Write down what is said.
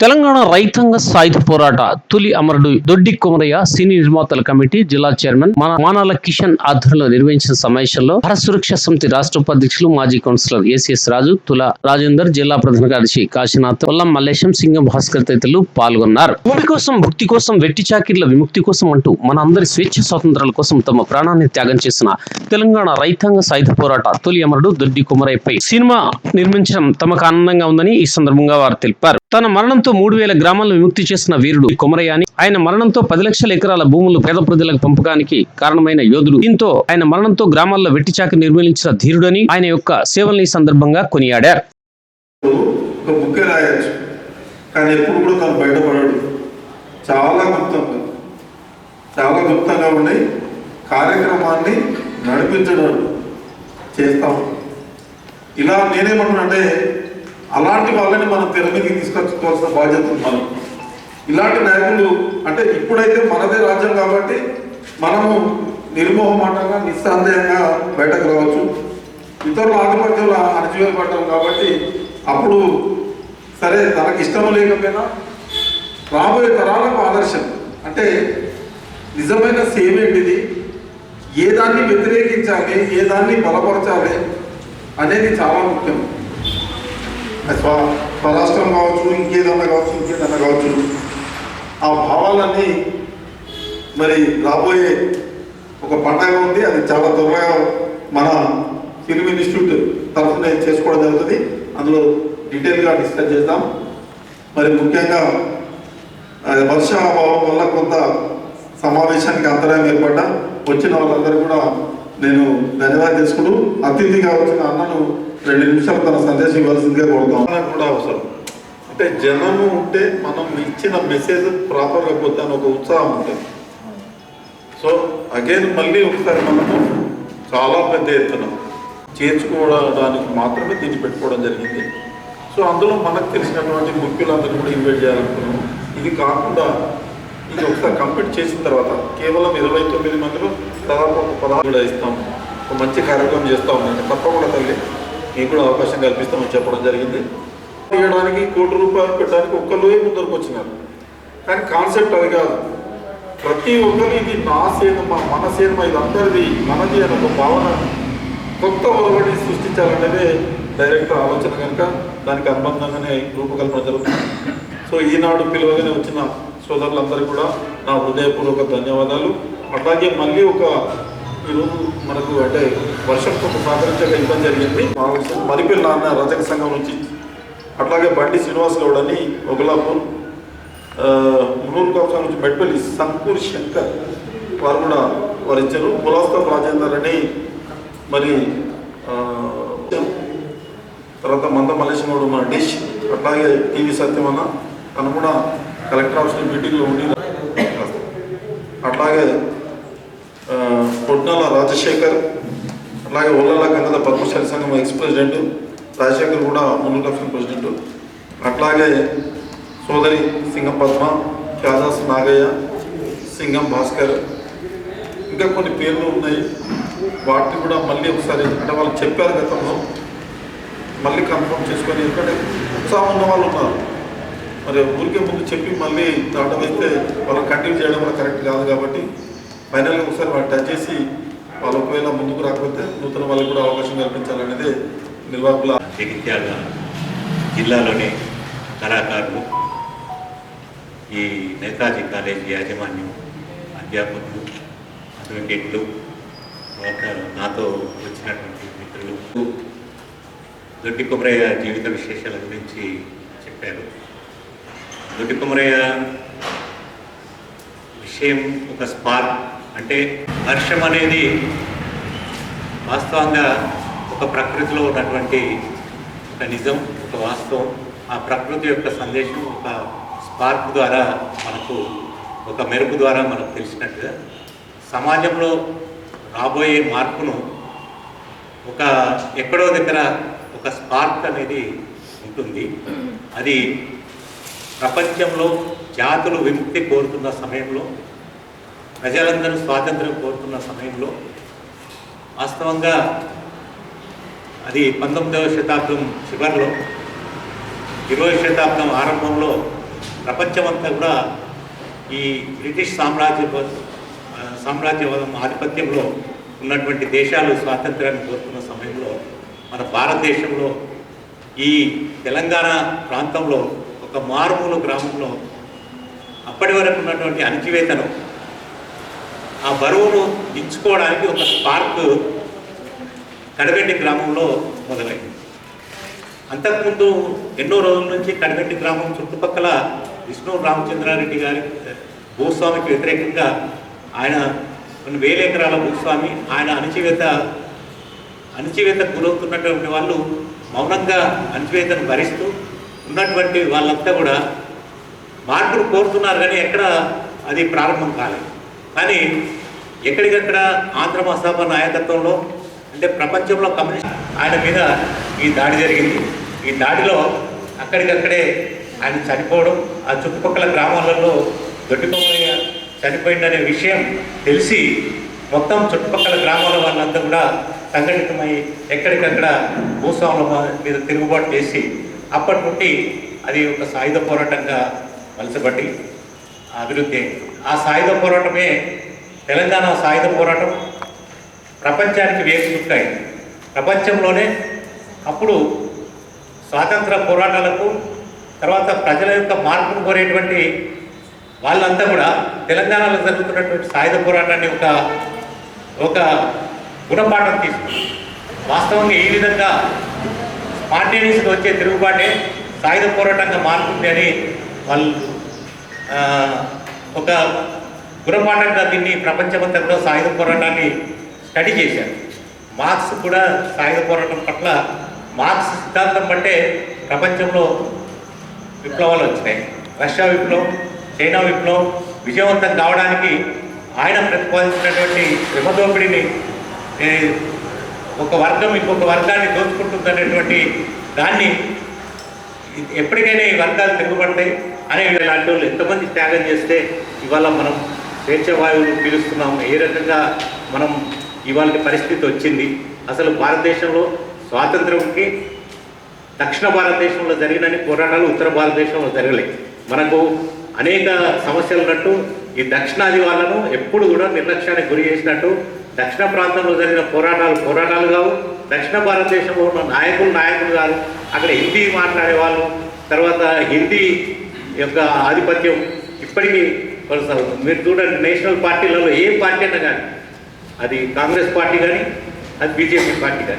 తెలంగాణ రైతాంగ సాయుధ పోరాట తొలి అమరుడు దొడ్డి కొమరయ్య సినీ నిర్మాతల కమిటీ జిల్లా చైర్మన్ మన మానాల కిషన్ ఆధ్వర్యంలో నిర్వహించిన సమావేశంలో భారత సురక్ష సమితి రాష్ట్ర ఉపాధ్యక్షులు మాజీ కౌన్సిలర్ ఏసీఎస్ రాజు తుల రాజేందర్ జిల్లా ప్రధాన కార్యదర్శి కాశీనాథ్ వల్లం మల్లేశం సింగం భాస్కర్ తదితరులు పాల్గొన్నారు. భూమి కోసం భక్తి కోసం వెట్టి చాకిర్ల విముక్తి కోసం అంటూ మన అందరి స్వేచ్ఛ స్వాతంత్రాల కోసం తమ ప్రాణాన్ని త్యాగం చేసిన తెలంగాణ రైతాంగ సాయుధ పోరాట తొలి అమరుడు దొడ్డి కొమరయ్యపై సినిమా నిర్మించడం తమకు ఆనందంగా ఉందని ఈ సందర్భంగా వారు తెలిపారు. తన మరణంతో దాంతో మూడు వేల గ్రామాలను విముక్తి చేసిన వీరుడు కొమరయ్య అని ఆయన మరణంతో పది లక్షల ఎకరాల భూములు పేద ప్రజలకు పంపకానికి కారణమైన యోధుడు. దీంతో ఆయన మరణంతో గ్రామాల్లో వెట్టి చాకి నిర్మూలించిన ధీరుడని ఆయన యొక్క సేవల్ని ఈ సందర్భంగా కొనియాడారు. కానీ ఎప్పుడు కూడా తను బయటపడడు. చాలా గుప్తంగా. చాలా గుప్తంగా ఉండి కార్యక్రమాన్ని నడిపించడం చేస్తాం. ఇలా నేనేమంటున్నా అంటే అలాంటి వాళ్ళని మనం తెర మీదకి తీసుకొచ్చుకోవాల్సిన బాధ్యత మనం. ఇలాంటి నాయకులు అంటే ఇప్పుడైతే మనదే రాజ్యం కాబట్టి మనము నిర్మోహమాటంగా నిస్సందేహంగా బయటకు రావచ్చు. ఇతరుల ఆధిపత్యంలో అణచివేయబడ్డాం కాబట్టి అప్పుడు సరే తనకి ఇష్టం లేకపోయినా రాబోయే తరాలకు ఆదర్శం. అంటే నిజమైన సేవ ఏంటిది? ఏ దాన్ని వ్యతిరేకించాలి? ఏ దాన్ని బలపరచాలి? అనేది చాలా ముఖ్యం. స్వ స్వరాష్ట్రం కావచ్చు ఇంకేదన్నా కావచ్చు ఇంకేదన్నా కావచ్చు ఆ భావాలన్నీ మరి రాబోయే ఒక పండగ ఉంది అది చాలా త్వరగా మన ఫిల్మ్ ఇన్స్టిట్యూట్ తరఫున చేసుకోవడం జరుగుతుంది అందులో డీటెయిల్గా డిస్కస్ చేద్దాం. మరి ముఖ్యంగా ఆ, వర్షాభావం వల్ల కొంత సమావేశానికి అంతరాయం ఏర్పడ్డా వచ్చిన వాళ్ళందరూ కూడా నేను ధన్యవాదాలు చేసుకుంటూ అతిథిగా వచ్చిన అన్నను రెండు నిమిషాలు తన సందేశం ఇవ్వాల్సిందిగా కోరుతాం అన్నకు కూడా అవసరం. అంటే జనము ఉంటే మనం ఇచ్చిన మెసేజ్ ప్రాపర్గా అని ఒక ఉత్సాహం ఉంటుంది. సో అగైన్ మళ్ళీ ఒకసారి మనము చాలా పెద్ద ఎత్తున చేర్చుకోవడానికి మాత్రమే దీన్ని పెట్టుకోవడం జరిగింది. సో అందులో మనకు తెలిసినటువంటి ముఖ్యులందరూ కూడా ఇన్వైట్ చేయాలనుకున్నాము. ఇది కాకుండా ఇది ఒకసారి కంప్లీట్ చేసిన తర్వాత కేవలం ఇరవై తొమ్మిది మందిలో దాదాపు ఒక పదహారు కూడా ఇస్తాం ఒక మంచి కార్యక్రమం చేస్తూ ఉన్నాను తప్పకుండా తల్లి. మీకు కూడా అవకాశం కల్పిస్తామని చెప్పడం జరిగింది. చేయడానికి కోటి రూపాయలు పెట్టడానికి ఒక్కరు ముందరకు వచ్చినారు. కానీ కాన్సెప్ట్ అది కాదు. ప్రతి ఒక్కరు ఇది నా సినిమా మన సినిమా ఇది అందరిది మనది అనే ఒక భావన కొత్త ఒరవడి సృష్టించాలనేదే డైరెక్టర్ ఆలోచన కనుక దానికి అనుబంధంగానే రూపకల్పన జరుగుతుంది. సో ఈనాడు పిలువగానే వచ్చిన సోదరులందరికీ కూడా నా హృదయపూర్వక ధన్యవాదాలు. అట్లాగే మళ్ళీ ఒక ఈరోజు మనకు అంటే వర్షంతో సహకరించక ఇబ్బంది జరిగింది. మా విషయం మరిపిల్ల నాన్న రజక సంఘం నుంచి అట్లాగే బండి శ్రీనివాస్ గౌడ్ అని ఒకలాపూర్ మునూరు కోసం నుంచి మెట్పల్లి సంకూర్ శంకర్ వారు కూడా వారు ఇచ్చారు. పులాస్తం రాజేందర్ అని మరి తర్వాత మంద మలేషన్ గౌడ్ మన డిష్ అట్లాగే టీవీ సత్యమన్న తను కూడా కలెక్టర్ ఆఫీస్ మీటింగ్లో ఉండి అట్లాగే ఆ, రాజశేఖర్ అలాగే ఒల్లల కన్నద పద్మశాలి సంఘం ఎక్స్ ప్రెసిడెంట్ రాజశేఖర్ కూడా మున్నూరు కమిషన్ ప్రెసిడెంట్. అట్లాగే సోదరి సింగం పద్మ క్యాదాస్ నాగయ్య సింగం భాస్కర్. ఇంకా కొన్ని పేర్లు ఉన్నాయి. వాటిని కూడా మళ్ళీ ఒకసారి అంటే వాళ్ళు చెప్పారు గతంలో. మళ్ళీ కన్ఫర్మ్ చేసుకొని ఎందుకంటే ఉత్సాహం ఉన్న వాళ్ళు ఉన్నారు. మరి ఊరికే ముందు చెప్పి మళ్ళీ దాట వాళ్ళు కంటిన్యూ చేయడం కూడా కరెక్ట్ కాదు కాబట్టి ఫైనల్గా ఒకసారి వాళ్ళు టచ్ చేసి వాళ్ళు ఒకవేళ ముందుకు రాకపోతే నూతన వాళ్ళకి కూడా అవకాశం కల్పించాలనేది నిర్వాహకుల జగిత్యాల జిల్లాలోని కళాకారులు ఈ నేతాజీ కాలేజీ యాజమాన్యం అధ్యాపకులు అడ్వకేట్లు నాతో వచ్చినటువంటి మిత్రులు. దొడ్డి కుమరయ్య జీవిత విశేషాల గురించి చెప్పారు. దొడ్డి కుమరయ్య విషయం ఒక స్పార్క్. అంటే వర్షం అనేది వాస్తవంగా ఒక ప్రకృతిలో ఉన్నటువంటి ఒక నిజం ఒక వాస్తవం. ఆ ప్రకృతి యొక్క సందేశం ఒక స్పార్క్ ద్వారా మనకు ఒక మెరుపు ద్వారా మనకు తెలిసినట్టుగా సమాజంలో రాబోయే మార్పును ఒక ఎక్కడో దగ్గర ఒక స్పార్క్ అనేది ఉంటుంది. అది ప్రపంచంలో జాతులు విముక్తి కోరుతున్న సమయంలో ప్రజలందరూ స్వాతంత్రం కోరుతున్న సమయంలో వాస్తవంగా అది పంతొమ్మిదవ శతాబ్దం చివరిలో ఇరవై శతాబ్దం ఆరంభంలో ప్రపంచమంతా కూడా ఈ బ్రిటిష్ సామ్రాజ్య సామ్రాజ్యవాదం ఆధిపత్యంలో ఉన్నటువంటి దేశాలు స్వాతంత్రాన్ని కోరుతున్న సమయంలో మన భారతదేశంలో ఈ తెలంగాణ ప్రాంతంలో ఒక మారుమూల గ్రామంలో అప్పటి వరకు ఉన్నటువంటి అణచివేతను ఆ బరువును దించుకోవడానికి ఒక స్పార్క్ కడగండి గ్రామంలో మొదలైంది. అంతకుముందు ఎన్నో రోజుల నుంచి కడగండి గ్రామం చుట్టుపక్కల విష్ణు రామచంద్రారెడ్డి గారి భూస్వామికి వ్యతిరేకంగా ఆయన కొన్ని వేల ఎకరాల భూస్వామి ఆయన అణచివేత అణచివేత గురవుతున్నటువంటి వాళ్ళు మౌనంగా అణచివేతను భరిస్తూ ఉన్నటువంటి వాళ్ళంతా కూడా మార్పులు కోరుతున్నారు కానీ ఎక్కడ అది ప్రారంభం కాలేదు. కానీ ఎక్కడికక్కడ ఆంధ్ర మహాసభ నాయకత్వంలో అంటే ప్రపంచంలో కమ్యూనిస్ట్ ఆయన మీద ఈ దాడి జరిగింది ఈ దాడిలో అక్కడికక్కడే ఆయన చనిపోవడం ఆ చుట్టుపక్కల గ్రామాలలో దొడ్డికొమ్మయ్య చనిపోయిందనే విషయం తెలిసి మొత్తం చుట్టుపక్కల గ్రామాల వాళ్ళంతా కూడా సంఘటితమై ఎక్కడికక్కడ భూస్వాముల మీద తిరుగుబాటు చేసి అప్పటి నుండి అది ఒక సాయుధ పోరాటంగా మలసబట్టి అభివృద్ధి అయింది. ఆ సాయుధ పోరాటమే తెలంగాణ సాయుధ పోరాటం. ప్రపంచానికి వేసుకున్నాయింది ప్రపంచంలోనే అప్పుడు స్వాతంత్ర పోరాటాలకు తర్వాత ప్రజల యొక్క మార్పును కోరేటువంటి వాళ్ళంతా కూడా తెలంగాణలో జరుగుతున్నటువంటి సాయుధ పోరాటాన్ని ఒక ఒక గుణపాఠం తీసుకున్నారు. వాస్తవంగా ఈ విధంగా స్పాంటేనియస్గా వచ్చే తిరుగుబాటే సాయుధ పోరాటంగా మారుతుంది అని వాళ్ళు ఒక గురపాఠంగా దీన్ని ప్రపంచమంతా కూడా సాయుధ పోరాటాన్ని స్టడీ చేశారు. మార్క్స్ కూడా సాయుధ పోరాటం పట్ల మార్క్స్ సిద్ధాంతం బట్టే ప్రపంచంలో విప్లవాలు వచ్చినాయి. రష్యా విప్లవం చైనా విప్లవం విజయవంతం కావడానికి ఆయన ప్రతిపాదించినటువంటి శ్రమ ఒక వర్గం ఇంకొక వర్గాన్ని దోచుకుంటుందనేటువంటి దాన్ని ఎప్పటికైనా ఈ వర్గాలు తిరుగుబడతాయి. అనే ఇలాంటి వాళ్ళు ఎంతమంది త్యాగం చేస్తే ఇవాళ మనం స్వేచ్ఛ వాయువులు పీలుస్తున్నాం ఏ రకంగా మనం ఇవాళ పరిస్థితి వచ్చింది? అసలు భారతదేశంలో స్వాతంత్రంకి దక్షిణ భారతదేశంలో జరిగినని పోరాటాలు ఉత్తర భారతదేశంలో జరగలేదు మనకు అనేక సమస్యలు ఉన్నట్టు ఈ దక్షిణాది వాళ్ళను ఎప్పుడు కూడా నిర్లక్ష్యానికి గురి చేసినట్టు దక్షిణ ప్రాంతంలో జరిగిన పోరాటాలు పోరాటాలు కావు దక్షిణ భారతదేశంలో ఉన్న నాయకులు నాయకులు కాదు అక్కడ హిందీ మాట్లాడే వాళ్ళు తర్వాత హిందీ యొక్క ఆధిపత్యం ఇప్పటికీ కొనసాగుతుంది. మీరు చూడండి నేషనల్ పార్టీలలో ఏ పార్టీ అయినా కానీ అది కాంగ్రెస్ పార్టీ కానీ అది బీజేపీ పార్టీ కానీ.